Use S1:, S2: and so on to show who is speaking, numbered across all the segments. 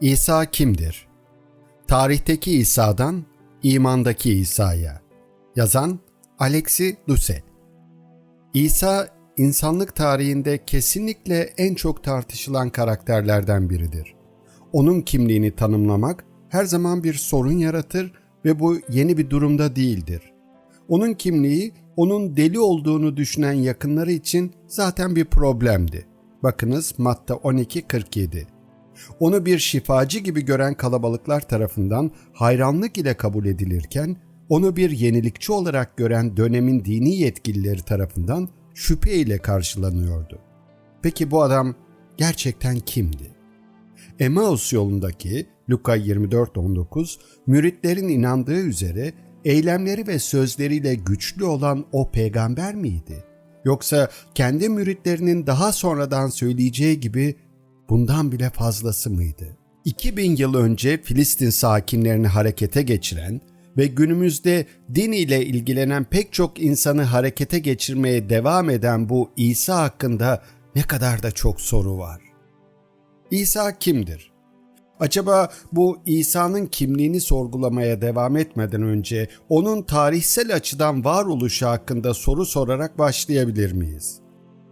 S1: İsa kimdir? Tarihteki İsa'dan imandaki İsa'ya. Yazan Alexi Duce. İsa insanlık tarihinde kesinlikle en çok tartışılan karakterlerden biridir. Onun kimliğini tanımlamak her zaman bir sorun yaratır ve bu yeni bir durumda değildir. Onun kimliği onun deli olduğunu düşünen yakınları için zaten bir problemdi. Bakınız Matta 12.47 onu bir şifacı gibi gören kalabalıklar tarafından hayranlık ile kabul edilirken, onu bir yenilikçi olarak gören dönemin dini yetkilileri tarafından şüphe ile karşılanıyordu. Peki bu adam gerçekten kimdi? Emmaus yolundaki Luka 24.19 müritlerin inandığı üzere eylemleri ve sözleriyle güçlü olan o peygamber miydi? Yoksa kendi müritlerinin daha sonradan söyleyeceği gibi bundan bile fazlası mıydı? 2000 yıl önce Filistin sakinlerini harekete geçiren ve günümüzde din ile ilgilenen pek çok insanı harekete geçirmeye devam eden bu İsa hakkında ne kadar da çok soru var. İsa kimdir? Acaba bu İsa'nın kimliğini sorgulamaya devam etmeden önce onun tarihsel açıdan varoluşu hakkında soru sorarak başlayabilir miyiz?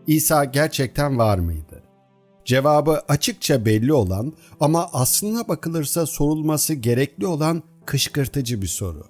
S1: İsa gerçekten var mıydı? Cevabı açıkça belli olan ama aslına bakılırsa sorulması gerekli olan kışkırtıcı bir soru.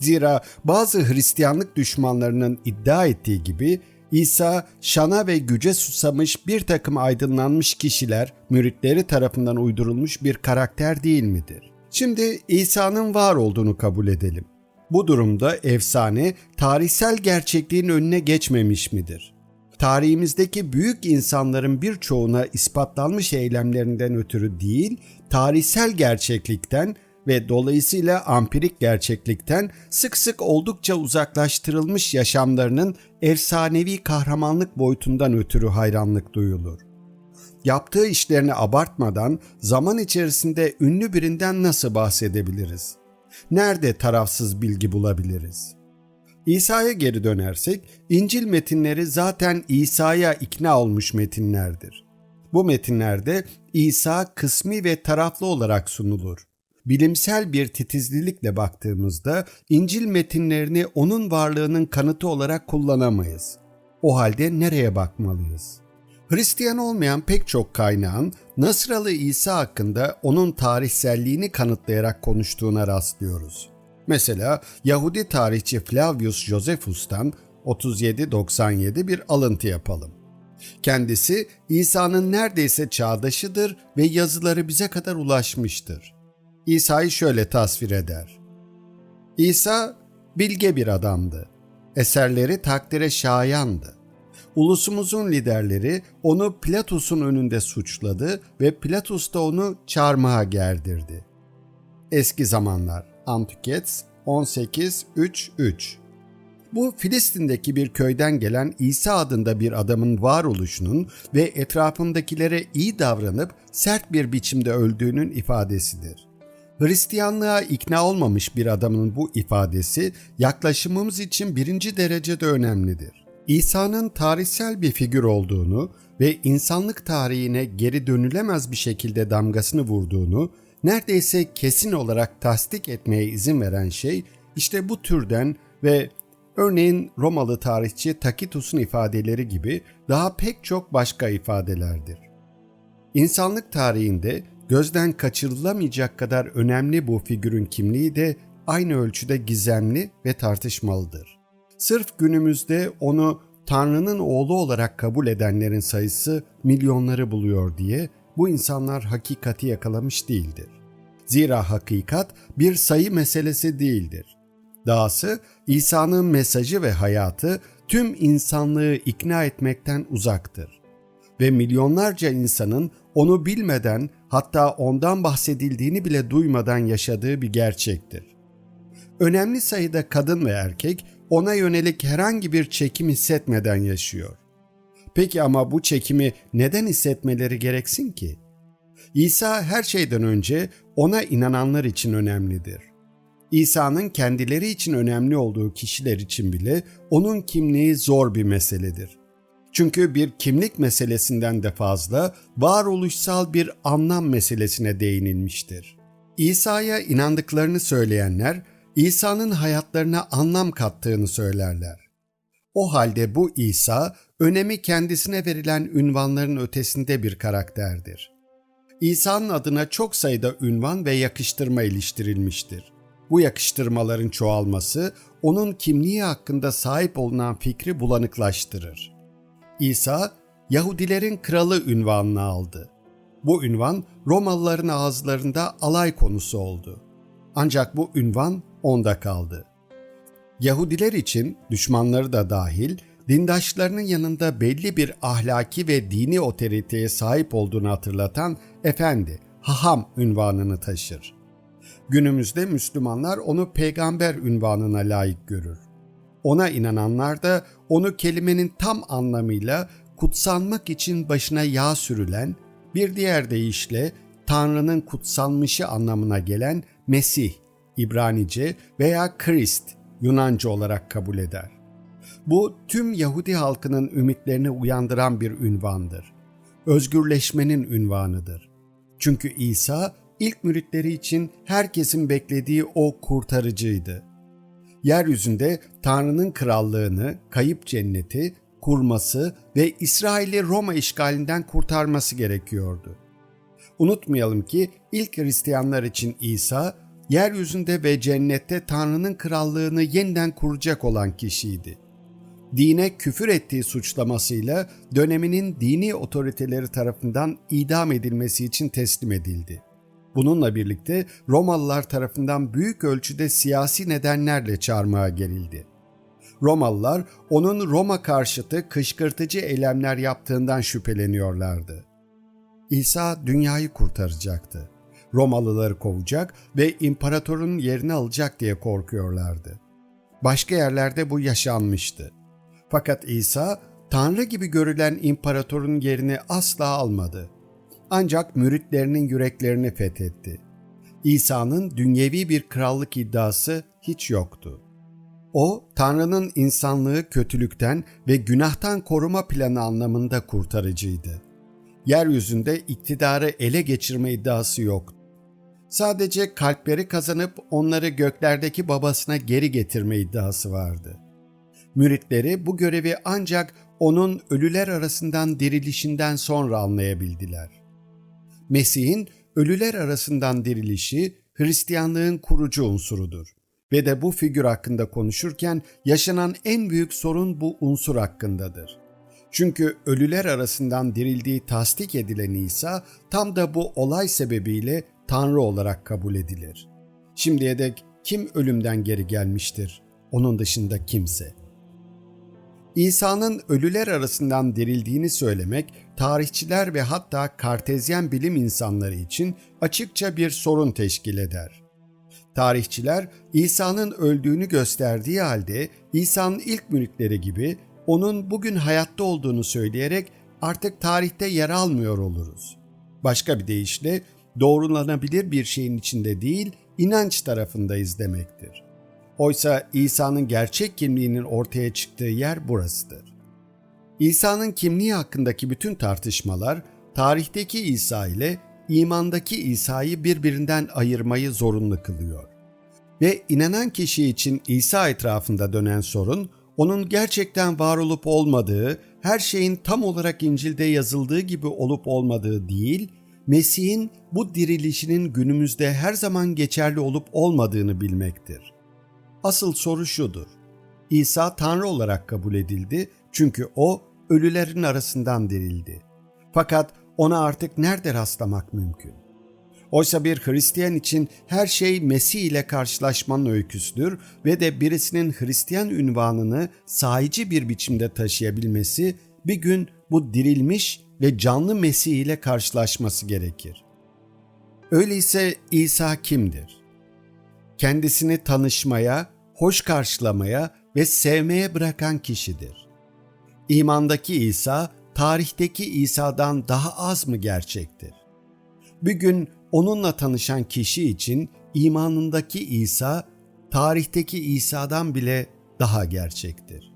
S1: Zira bazı Hristiyanlık düşmanlarının iddia ettiği gibi İsa şana ve güce susamış bir takım aydınlanmış kişiler, müritleri tarafından uydurulmuş bir karakter değil midir? Şimdi İsa'nın var olduğunu kabul edelim. Bu durumda efsane tarihsel gerçekliğin önüne geçmemiş midir? Tarihimizdeki büyük insanların birçoğuna ispatlanmış eylemlerinden ötürü değil, tarihsel gerçeklikten ve dolayısıyla ampirik gerçeklikten sık sık oldukça uzaklaştırılmış yaşamlarının efsanevi kahramanlık boyutundan ötürü hayranlık duyulur. Yaptığı işlerini abartmadan zaman içerisinde ünlü birinden nasıl bahsedebiliriz? Nerede tarafsız bilgi bulabiliriz?'' İsa'ya geri dönersek, İncil metinleri zaten İsa'ya ikna olmuş metinlerdir. Bu metinlerde İsa kısmi ve taraflı olarak sunulur. Bilimsel bir titizlilikle baktığımızda İncil metinlerini onun varlığının kanıtı olarak kullanamayız. O halde nereye bakmalıyız? Hristiyan olmayan pek çok kaynağın Nasralı İsa hakkında onun tarihselliğini kanıtlayarak konuştuğuna rastlıyoruz. Mesela Yahudi tarihçi Flavius Josephus'tan 37-97 bir alıntı yapalım. Kendisi İsa'nın neredeyse çağdaşıdır ve yazıları bize kadar ulaşmıştır. İsa'yı şöyle tasvir eder. İsa bilge bir adamdı. Eserleri takdire şayandı. Ulusumuzun liderleri onu Platus'un önünde suçladı ve Platus da onu çarmıha gerdirdi. Eski zamanlar Antikets 18.3.3 Bu Filistin'deki bir köyden gelen İsa adında bir adamın varoluşunun ve etrafındakilere iyi davranıp sert bir biçimde öldüğünün ifadesidir. Hristiyanlığa ikna olmamış bir adamın bu ifadesi yaklaşımımız için birinci derecede önemlidir. İsa'nın tarihsel bir figür olduğunu ve insanlık tarihine geri dönülemez bir şekilde damgasını vurduğunu neredeyse kesin olarak tasdik etmeye izin veren şey işte bu türden ve örneğin Romalı tarihçi Tacitus'un ifadeleri gibi daha pek çok başka ifadelerdir. İnsanlık tarihinde gözden kaçırılamayacak kadar önemli bu figürün kimliği de aynı ölçüde gizemli ve tartışmalıdır. Sırf günümüzde onu Tanrı'nın oğlu olarak kabul edenlerin sayısı milyonları buluyor diye bu insanlar hakikati yakalamış değildir. Zira hakikat bir sayı meselesi değildir. Dahası İsa'nın mesajı ve hayatı tüm insanlığı ikna etmekten uzaktır. Ve milyonlarca insanın onu bilmeden hatta ondan bahsedildiğini bile duymadan yaşadığı bir gerçektir. Önemli sayıda kadın ve erkek ona yönelik herhangi bir çekim hissetmeden yaşıyor. Peki ama bu çekimi neden hissetmeleri gereksin ki? İsa her şeyden önce ona inananlar için önemlidir. İsa'nın kendileri için önemli olduğu kişiler için bile onun kimliği zor bir meseledir. Çünkü bir kimlik meselesinden de fazla varoluşsal bir anlam meselesine değinilmiştir. İsa'ya inandıklarını söyleyenler İsa'nın hayatlarına anlam kattığını söylerler. O halde bu İsa önemi kendisine verilen ünvanların ötesinde bir karakterdir. İsa'nın adına çok sayıda ünvan ve yakıştırma iliştirilmiştir. Bu yakıştırmaların çoğalması onun kimliği hakkında sahip olunan fikri bulanıklaştırır. İsa, Yahudilerin kralı ünvanını aldı. Bu ünvan Romalıların ağızlarında alay konusu oldu. Ancak bu ünvan onda kaldı. Yahudiler için düşmanları da dahil dindaşlarının yanında belli bir ahlaki ve dini otoriteye sahip olduğunu hatırlatan efendi, haham ünvanını taşır. Günümüzde Müslümanlar onu peygamber ünvanına layık görür. Ona inananlar da onu kelimenin tam anlamıyla kutsanmak için başına yağ sürülen, bir diğer deyişle Tanrı'nın kutsanmışı anlamına gelen Mesih, İbranice veya Krist, Yunanca olarak kabul eder. Bu tüm Yahudi halkının ümitlerini uyandıran bir ünvandır. Özgürleşmenin ünvanıdır. Çünkü İsa ilk müritleri için herkesin beklediği o kurtarıcıydı. Yeryüzünde Tanrı'nın krallığını, kayıp cenneti kurması ve İsrail'i Roma işgalinden kurtarması gerekiyordu. Unutmayalım ki ilk Hristiyanlar için İsa, yeryüzünde ve cennette Tanrı'nın krallığını yeniden kuracak olan kişiydi. Dine küfür ettiği suçlamasıyla döneminin dini otoriteleri tarafından idam edilmesi için teslim edildi. Bununla birlikte Romalılar tarafından büyük ölçüde siyasi nedenlerle çarmıha gerildi. Romalılar onun Roma karşıtı kışkırtıcı eylemler yaptığından şüpheleniyorlardı. İsa dünyayı kurtaracaktı. Romalıları kovacak ve imparatorun yerini alacak diye korkuyorlardı. Başka yerlerde bu yaşanmıştı. Fakat İsa Tanrı gibi görülen imparatorun yerini asla almadı. Ancak müritlerinin yüreklerini fethetti. İsa'nın dünyevi bir krallık iddiası hiç yoktu. O, Tanrı'nın insanlığı kötülükten ve günahtan koruma planı anlamında kurtarıcıydı. Yeryüzünde iktidarı ele geçirme iddiası yoktu. Sadece kalpleri kazanıp onları göklerdeki babasına geri getirme iddiası vardı. Müritleri bu görevi ancak onun ölüler arasından dirilişinden sonra anlayabildiler. Mesih'in ölüler arasından dirilişi Hristiyanlığın kurucu unsurudur ve de bu figür hakkında konuşurken yaşanan en büyük sorun bu unsur hakkındadır. Çünkü ölüler arasından dirildiği tasdik edilen İsa tam da bu olay sebebiyle Tanrı olarak kabul edilir. Şimdiye dek kim ölümden geri gelmiştir? Onun dışında kimse. İsa'nın ölüler arasından dirildiğini söylemek tarihçiler ve hatta kartezyen bilim insanları için açıkça bir sorun teşkil eder. Tarihçiler İsa'nın öldüğünü gösterdiği halde İsa'nın ilk müritleri gibi onun bugün hayatta olduğunu söyleyerek artık tarihte yer almıyor oluruz. Başka bir deyişle doğrulanabilir bir şeyin içinde değil, inanç tarafındayız demektir. Oysa İsa'nın gerçek kimliğinin ortaya çıktığı yer burasıdır. İsa'nın kimliği hakkındaki bütün tartışmalar tarihteki İsa ile imandaki İsa'yı birbirinden ayırmayı zorunlu kılıyor. Ve inanan kişi için İsa etrafında dönen sorun, onun gerçekten var olup olmadığı, her şeyin tam olarak İncil'de yazıldığı gibi olup olmadığı değil, Mesih'in bu dirilişinin günümüzde her zaman geçerli olup olmadığını bilmektir. Asıl soru şudur. İsa Tanrı olarak kabul edildi çünkü o ölülerin arasından dirildi. Fakat ona artık nerede rastlamak mümkün? Oysa bir Hristiyan için her şey Mesih ile karşılaşmanın öyküsüdür ve de birisinin Hristiyan ünvanını sahici bir biçimde taşıyabilmesi bir gün bu dirilmiş ve canlı Mesih ile karşılaşması gerekir. Öyleyse İsa kimdir? Kendisini tanışmaya, hoş karşılamaya ve sevmeye bırakan kişidir. İmandaki İsa, tarihteki İsa'dan daha az mı gerçektir? Bir gün onunla tanışan kişi için imanındaki İsa, tarihteki İsa'dan bile daha gerçektir.